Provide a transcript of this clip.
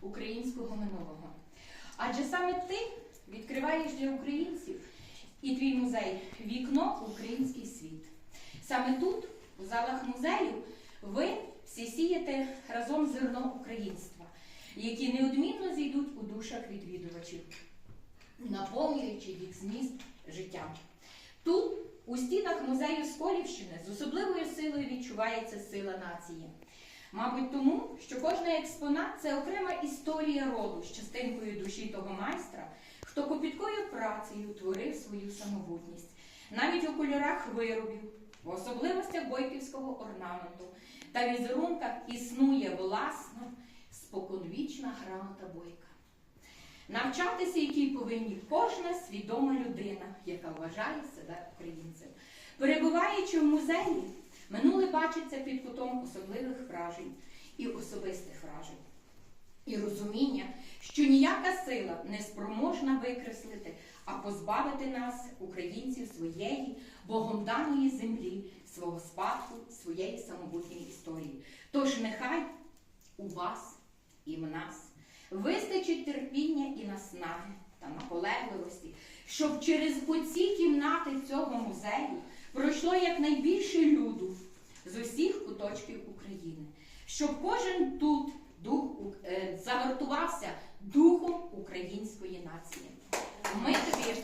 українського минулого. Адже саме ти відкриваєш для українців і твій музей вікно в український світ. Саме тут, у залах музею, ви всі сієте разом зерно українства, які неодмінно зійдуть у душах відвідувачів, наповнюючи їх зміст життя. Тут, у стінах музею Сколівщини, з особливою силою відчувається сила нації. Мабуть, тому, що кожний експонат це окрема історія роду з частинкою душі того майстра, хто копіткою працею творив свою самобутність, навіть у кольорах виробів, в особливостях бойківського орнаменту та візерунках існує власна споконвічна грамота бойка. Навчатися, якій повинні кожна свідома людина, яка вважає себе українцем. Перебуваючи в музеї, минуле бачиться під кутом особливих вражень і особистих вражень. І розуміння, що ніяка сила не спроможна викреслити, а позбавити нас, українців, своєї богом даної землі, свого спадку, своєї самобутньої історії. Тож нехай у вас і в нас вистачить терпіння і наснаги та наполегливості, щоб через оці кімнати цього музею пройшло якнайбільше люду з усіх куточків України, щоб кожен тут дух е, загартувався духом української нації. Ми тобі